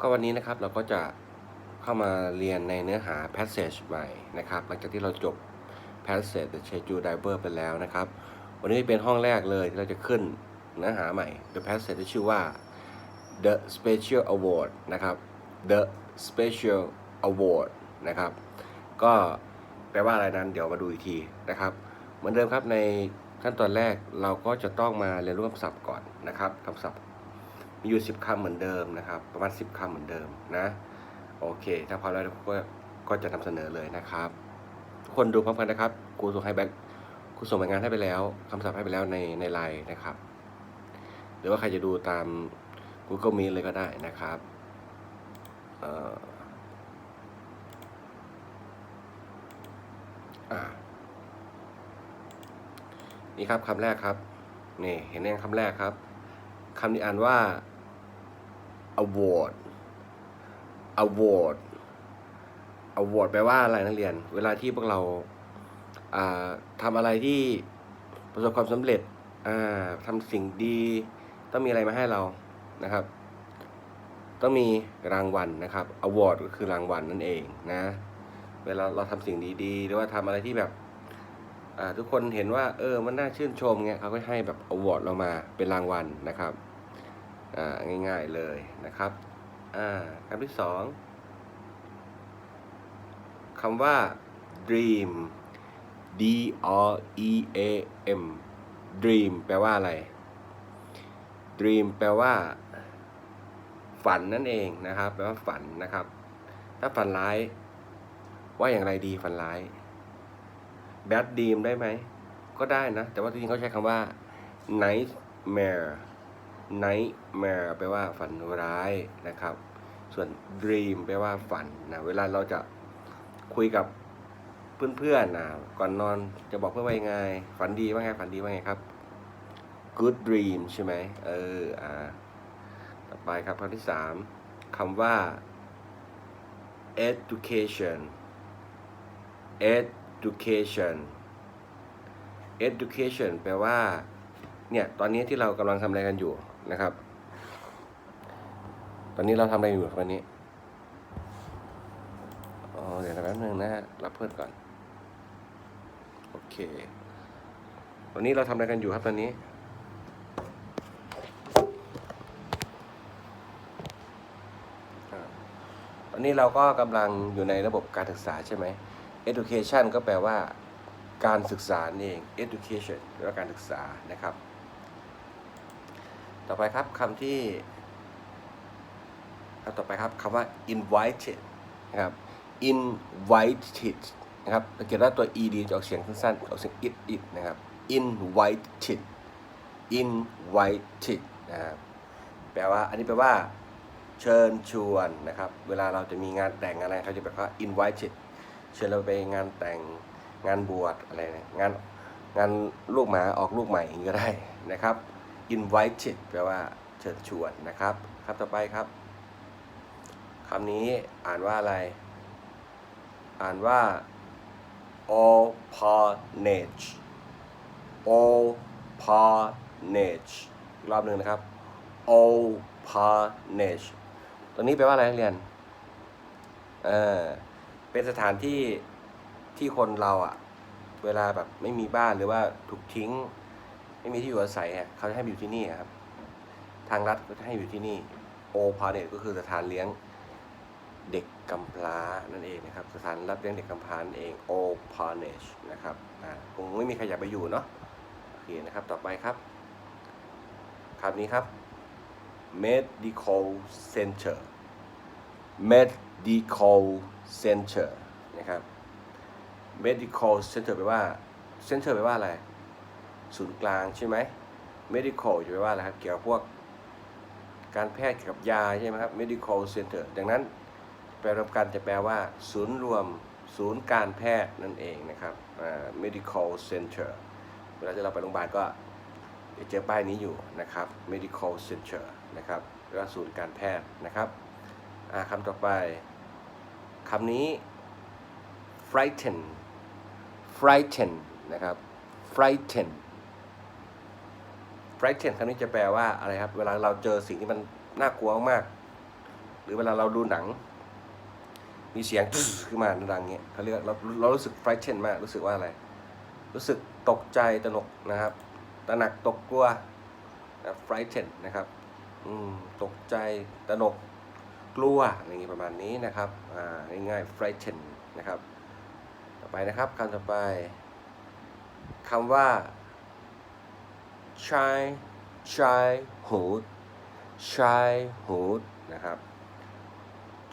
ก็วันนี้นะครับเราก็จะเข้ามาเรียนในเนื้อหา passage ใหม่นะครับ หลังจากที่เราจบ passage the schedule diver ไปแล้วนะครับ วันนี้เป็นห้องแรกเลยที่เราจะขึ้นเนื้อหาใหม่ the passage ที่ชื่อว่า the special award นะครับ the special award นะครับ ก็แปลว่าอะไรนั้นเดี๋ยวมาดูอีกทีนะครับ เหมือนเดิมครับในขั้นตอนแรกเราก็จะต้องมาเรียนรู้คำศัพท์ก่อนนะครับคำศัพท์ มีอยู่ 10คำเหมือนเดิมนะครับ ประมาณ 10คำเหมือนเดิมนะ โอเค ถ้าพร้อมแล้วก็ก็จะนำเสนอเลยนะครับ ทุกคนดูพร้อมกันนะครับครูส่งให้แบ็คครูส่งรายงานให้ไปแล้วคำศัพท์ให้ไปแล้วในในไลน์นะครับ หรือว่าใครจะดูตาม Google Meet เลยก็ได้นะครับเอ่อนี่ครับคำแรกครับ นี่เห็นไหมคำแรกครับคำนี้อ่านว่า award award award แปลว่าอะไรนักเรียน เวลาที่พวกเราอ่าทำอะไรที่ประสบความสำเร็จอ่าทำสิ่งดีต้องมีอะไรมาให้เรานะครับ ต้องมีรางวัลนะครับ award ก็คือรางวัลนั่นเองนะ เวลาเราทำสิ่งดีๆ หรือว่าทำอะไรที่แบบทุกคนเห็นว่า เออมันน่าชื่นชมเงี้ยเขาก็ให้แบบ award เรามาเป็นรางวัลนะครับ ง่ายๆเลยนะครับอ่าคำที่สองคำว่า dream d r e a m dream แปลว่าอะไร dream แปลว่า ฝันนั่นเองนะครับ แปลว่าฝันนะครับ ถ้าฝันร้าย ว่าอย่างไรดีฝันร้าย bad dream ได้ไหม ก็ได้นะ แต่ว่าจริงๆเขาใช้คำว่า nightmare nightmare แปลว่าฝันร้ายนะครับ ส่วน dream แปลว่าฝันนะเวลาเราจะคุยกับเพื่อนๆนะก่อนนอนจะบอกเพื่อนว่ายังไง ฝันดีว่าไงฝันดีว่าไงครับ good dream ใช่ไหมเอออ่าต่อไปครับคำที่สามคำว่า education education education แปลว่า เนี่ยตอนนี้ที่เรากำลังทำอะไรกันอยู่นะครับ ตอนนี้เราทำอะไรอยู่ครับตอนนี้อ๋อเดี๋ยวแป๊บนึงนะฮะรับเพื่อนก่อนโอเคตอนนี้เราทำอะไรกันอยู่ครับตอนนี้อ่าตอนนี้เราก็กำลังอยู่ในระบบการศึกษาใช่ไหม education ก็แปลว่าการศึกษาเอง education แปลว่าการศึกษานะครับ ต่อไปครับคำที่คำต่อไปครับคำว่า invited นะครับ invited นะครับเราเขียนว่าตัว ed จะออกเสียงสั้นๆออกเสียง it it นะครับ invited invited นะครับแปลว่าอันนี้แปลว่า เชิญชวนนะครับ เวลาเราจะมีงานแต่งอะไรเขาจะแบบว่า invited เชิญเราไปงานแต่งงานบวชอะไรนะงานงานลูกหมาออกลูกใหม่อย่างนี้ก็ได้นะครับ invited แปลว่าเชิญชวนนะครับครับต่อไปครับคำนี้อ่านว่าอะไร อ่านว่า orphanage orphanage อีกรอบหนึ่งนะครับ orphanage ตัวนี้แปลว่าอะไรนักเรียน เออ เป็นสถานที่ที่คนเราอะเวลาแบบไม่มีบ้านหรือว่าถูกทิ้ง ไม่มีที่อยู่อาศัยอะเขาจะให้อยู่ที่นี่ครับ ทางรัฐก็จะให้อยู่ที่นี่โอพาเนตก็คือสถานเลี้ยงเด็กกำพร้านั่นเองนะครับ สถานรับเลี้ยงเด็กกำพร้านั่นเองโอพาเนชนะครับอ่าคงไม่มีใครอยากไปอยู่เนาะโอเคนะครับต่อไปครับคำนี้ครับ medical center medical center นะครับ medical center แปลว่า center แปลว่าอะไร ศูนย์กลางใช่ไหม medical จะแปลว่าอะไรครับ เกี่ยวกับพวกการแพทย์เกี่ยวกับยาใช่ไหมครับ medical center ดังนั้นแปลรวมกันจะแปลว่า ศูนย์รวมศูนย์การแพทย์นั่นเองนะครับ medical center เวลาที่เราไปโรงพยาบาลก็จะเจอป้ายนี้อยู่นะครับ medical center นะครับแปลว่าศูนย์การแพทย์นะครับคำต่อไปคำนี้ frighten frighten นะครับ frighten frighten คำนี้จะแปลว่าอะไรครับ เวลาเราเจอสิ่งที่มันน่ากลัวมาก หรือเวลาเราดูหนัง มีเสียงขึ้นมาดังเงี้ยเขาเรียกเราเรารู้สึก frightened มากรู้สึกว่าอะไร รู้สึกตกใจตนกนะครับตระหนักตกกลัวนะ frightened นะครับอืมตกใจตนกกลัวอะไรอย่างงี้ประมาณนี้นะครับอ่าง่ายๆ frighten นะครับ ต่อไปนะครับคำต่อไปคำว่า shy childhood childhood นะครับ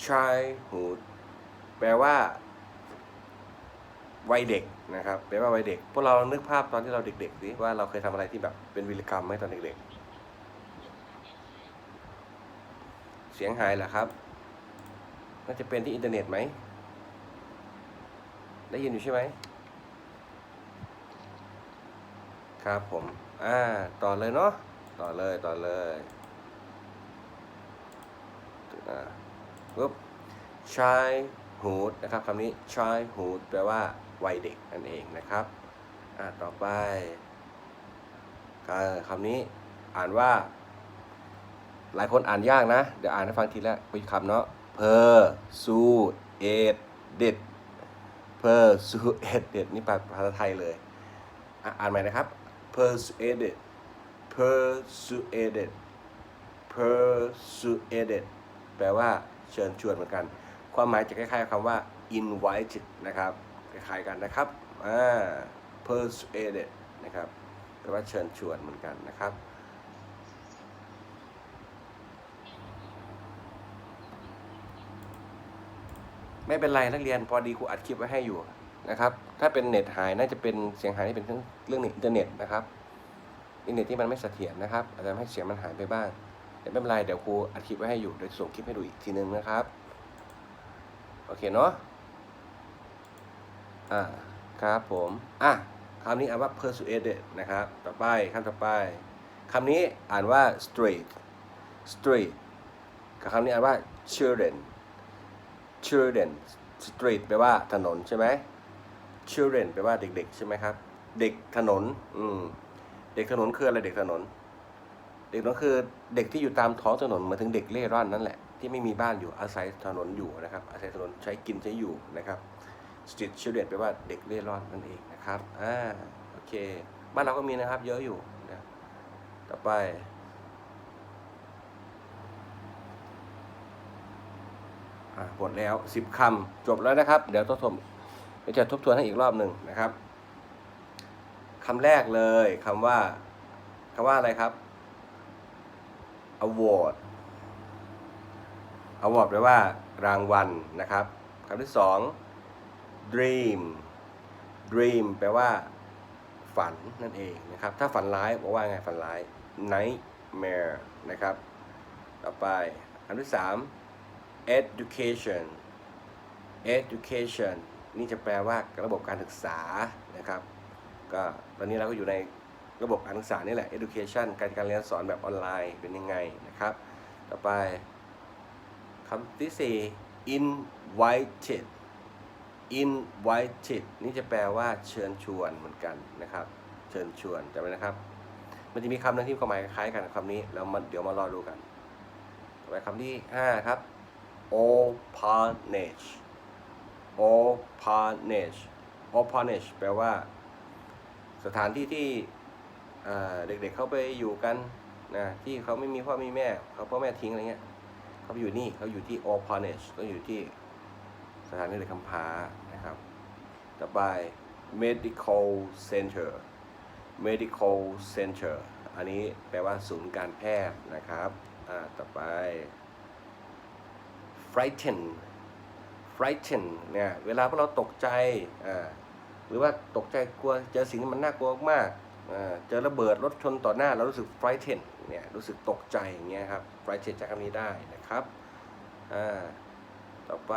childhood แปลว่าวัยเด็กนะครับแปลว่าวัยเด็ก พวกเรานึกภาพตอนที่เราเด็กๆสิว่าเราเคยทำอะไรที่แบบเป็นวิรกรรมไหมตอนเด็กๆ เสียงหายเหรอครับ น่าจะเป็นที่อินเทอร์เน็ตไหม ได้ยินอยู่ใช่ไหม ครับผม อ่า ต่อเลยเนาะ ต่อเลย ต่อเลยอ่าปุ๊บ childhood นะครับคำนี้ childhood แปลว่าวัยเด็กนั่นเองนะครับ อ่า ต่อไปอ่าคำนี้อ่านว่า หลายคนอ่านยากนะ เดี๋ยวอ่านให้ฟังทีละคำเนาะ per su ed det per su ed det นี่แปลภาษาไทยเลยอะอ่านใหม่นะครับ persuaded persuaded persuaded แปลว่าเชิญชวนเหมือนกัน ความหมายจะคล้ายๆคำว่า invited นะครับ คล้ายๆกันนะครับ อ่า persuaded นะครับ แปลว่าเชิญชวนเหมือนกันนะครับ ไม่เป็นไรนักเรียนพอดีครูอัดคลิปไว้ให้อยู่ นะครับ ถ้าเป็นเน็ตหายน่าจะเป็นเสียงหายที่เป็นเรื่องอินเทอร์เน็ตนะครับอินเทอร์เน็ตที่มันไม่เสถียรนะครับอาจจะทำให้เสียงมันหายไปบ้างแต่ไม่เป็นไรเดี๋ยวครูอัดคลิปไว้ให้อยู่เดี๋ยวส่งคลิปให้ดูอีกทีนึงนะครับโอเคเนาะอ่าครับผมอะคำนี้อ่านว่า persuaded นะครับต่อไปคำต่อไปคำนี้อ่านว่า street street กับคำนี้อ่านว่า children children street แปลว่าถนนใช่ไหม children แปลว่าเด็กๆ ใช่ไหมครับ เด็กถนน อืม เด็กถนนคืออะไรเด็กถนน เด็กถนนคือเด็กที่อยู่ตามท้องถนนหมาถึงเด็กเล่ร่อนนั่นแหละ ที่ไม่มีบ้านอยู่อาศัยถนนอยู่นะครับ อาศัยถนนใช้กินใช้อยู่นะครับ street children แปลว่าเด็กเล่ร่อนนั่นเองนะครับ อ่า โอเค บ้านเราก็มีนะครับ เยอะอยู่นะต่อไปอะหมดแล้วสิบคำจบแล้วนะครับ เดี๋ยวทบทวน เดี๋ยวจะทบทวนให้อีกรอบหนึ่งนะครับคำแรกเลยคำว่าคำว่าอะไรครับ award award แปลว่ารางวัลนะครับคำที่สอง dream dream แปลว่า ฝันนั่นเองนะครับ ถ้าฝันร้ายบอกว่าไงฝันร้าย nightmare นะครับ ต่อไปคำที่สาม education education นี่จะแปลว่าระบบการศึกษานะครับ ก็ตอนนี้เราก็อยู่ในระบบการศึกษานี่แหละ education การการเรียนสอนแบบออนไลน์เป็นยังไงนะครับ ต่อไปคำที่สี่ invited invited นี่จะแปลว่าเชิญชวนเหมือนกันนะครับ เชิญชวนจำไว้นะครับ มันจะมีคำหนึงที่ความหมายคล้ายกันคำนี้แล้วมันเดี๋ยวมารอดูกัน ต่อไปคำที่ห้าครับ orphanage orphanage orphanage แปลว่า สถานที่ที่เด็กๆเขาไปอยู่กันนะที่เขาไม่มีพ่อไม่มีแม่เขาพ่อแม่ทิ้งอะไรเงี้ยเขาไปอยู่นี่เขาอยู่ที่ orphanage ก็อยู่ที่สถานที่เด็กกำพร้านะครับ ต่อไป medical center medical center อันนี้แปลว่าศูนย์การแพทย์นะครับ อ่า ต่อไป frighten frighten เนี่ยเวลาพวกเราตกใจอ่าหรือว่าตกใจกลัวเจอสิ่งที่มันน่ากลัวมากอ่าเจอระเบิดรถชนต่อหน้าเรารู้สึก frighten เนี่ยรู้สึกตกใจอย่างเงี้ยครับ frighten จากคำนี้ได้นะครับอ่าต่อไป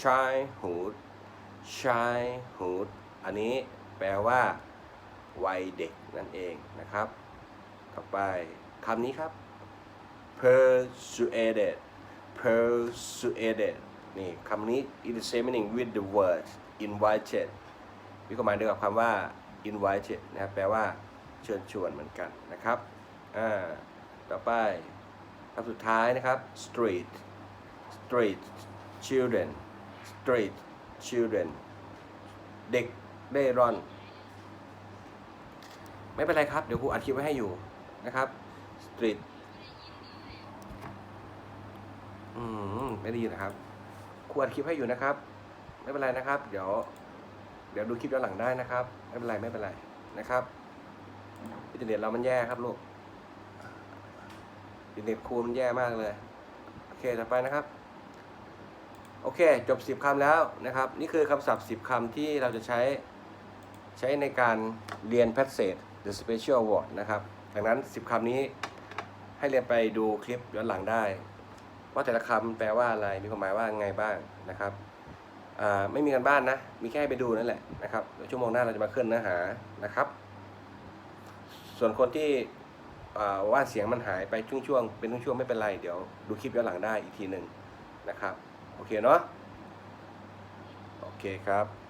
childhood childhood อันนี้แปลว่าวัยเด็กนั่นเองนะครับ ต่อไปคำนี้ครับ persuaded persuaded นี่คำนี้ it is same meaning with the word invited มีความหมายเดียวกับคำว่า invited นะครับแปลว่าเชิญชวนเหมือนกันนะครับอ่าต่อไปคำสุดท้ายนะครับ street street children street children เด็กเร่ร่อน ไม่เป็นไรครับ เดี๋ยวครูอัดคลิปไว้ให้อยู่นะครับ street อืม ไม่ได้ยินนะครับ ครูอัดคลิปให้อยู่นะครับ ไม่เป็นไรนะครับ เดี๋ยว เดี๋ยวดูคลิปย้อนหลังได้นะครับ ไม่เป็นไรไม่เป็นไรนะครับอินเทอร์เน็ตเรามันแย่ครับลูกอินเทอร์เน็ตครูมันแย่มากเลยโอเคต่อไปนะครับ โอเค จบ10คำแล้วนะครับ นี่คือคำศัพท์10คำที่เราจะใช้ใช้ในการเรียน passage the special word นะครับดังนั้น 10 คำนี้ให้เรียนไปดูคลิปย้อนหลังได้ ว่าแต่ละคำแปลว่าอะไรมีความหมายว่าไงบ้างนะครับไม่มีการบ้านนะ มีแค่ไปดูนั่นแหละนะครับชั่วโมงหน้าเราจะมาเคลื่อนเนื้อหานะครับ ส่วนคนที่ว่าเสียงมันหายไปช่วงๆเป็นช่วงๆไม่เป็นไร เดี๋ยวดูคลิปย้อนหลังได้อีกทีหนึ่งนะครับ โอเคเนาะโอเคครับ